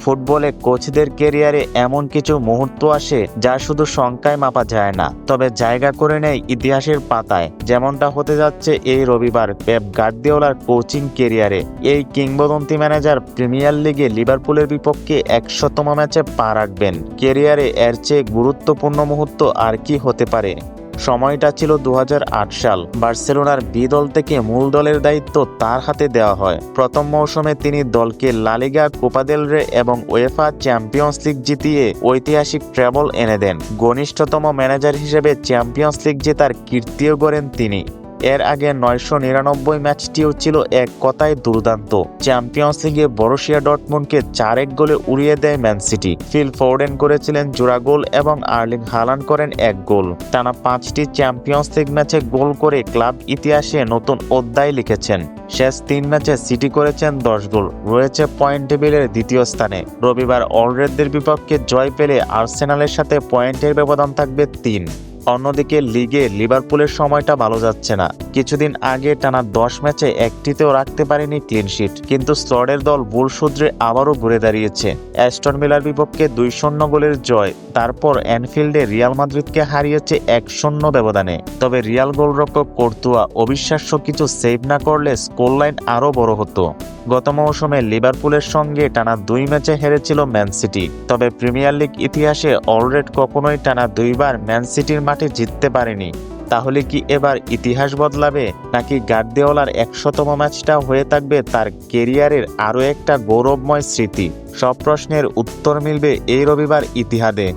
ফুটবলে কোচদের কেরিয়ারে এমন কিছু মুহূর্ত আসে যা শুধু সংখ্যায় মাপা যায় না, তবে জায়গা করে নেয় ইতিহাসের পাতায়। যেমনটা হতে যাচ্ছে এই রবিবার পেপ গার্দিওলার কোচিং কেরিয়ারে। এই কিংবদন্তি ম্যানেজার প্রিমিয়ার লিগে লিভারপুলের বিপক্ষে একশতম ম্যাচে পা রাখবেন। কেরিয়ারে এর চেয়ে গুরুত্বপূর্ণ মুহূর্ত আর কি হতে পারে? সময়টা ছিল দু হাজার আট সাল। বার্সেলোনার বি দল থেকে মূল দলের দায়িত্ব তার হাতে দেওয়া হয়। প্রথম মৌসুমে তিনি দলকে লালিগা কোপাদেল রে এবং ওয়েফা চ্যাম্পিয়ন্স লিগ জিতিয়ে ঐতিহাসিক ট্রাভেল এনে দেন। ঘনিষ্ঠতম ম্যানেজার হিসেবে চ্যাম্পিয়ন্স লিগ জেতার কীর্তিও গড়েন তিনি। এর আগে নয়শো নিরানব্বই ম্যাচটিও ছিল এক কথায় দুর্দান্ত। চ্যাম্পিয়ন্স লিগে বরুশিয়া ডটমুন্ডকে চার এক গোলে উড়িয়ে দেয় ম্যান সিটি ফিল ফোর্ডেন করেছিলেন জোড়া গোল এবং আর্লিং হালান করেন এক গোল। টানা পাঁচটি চ্যাম্পিয়ন্স লিগ ম্যাচে গোল করে ক্লাব ইতিহাসে নতুন অধ্যায় লিখেছেন। শেষ তিন ম্যাচে সিটি করেছেন দশ গোল। রয়েছে পয়েন্ট টেবিলের দ্বিতীয় স্থানে। রবিবার অলরেডদের বিপক্ষে জয় পেলে আর্সেনালের সাথে পয়েন্টের ব্যবধান থাকবে তিন। অন্যদিকে লিগে লিভারপুলের সময়টা ভালো যাচ্ছে না। কিছুদিন আগে টানা দশ ম্যাচে একটিতেও রাখতে পারেনি ক্লিনশিট কিন্তু স্লডের দল ভুল সূত্রে আবারও ঘুরে দাঁড়িয়েছে। অ্যাস্টন মিলার বিপক্ষে দুই শূন্য গোলের জয়, তারপর অ্যানফিল্ডে রিয়াল মাদ্রিদকে হারিয়েছে এক শূন্য ব্যবধানে। তবে রিয়াল গোলরক্ষক কর্তুয়া অবিশ্বাস্য কিছু সেভ না করলে স্কোরলাইন আরও বড় হতো। গত মৌসুমে লিভারপুলের সঙ্গে টানা দুই ম্যাচে হেরেছিল ম্যান সিটি। তবে প্রিমিয়ার লিগ ইতিহাসে অলরেড কখনোই টানা দুইবার ম্যান সিটির মাঠে জিততে পারেনি। তাহলে কি এবার ইতিহাস বদলাবে, নাকি গার্দিওলার একশতম ম্যাচটা হয়ে থাকবে তার কেরিয়ারের আরও একটা গৌরবময় স্মৃতি? সব প্রশ্নের উত্তর মিলবে এই রবিবার ইতিহাদে।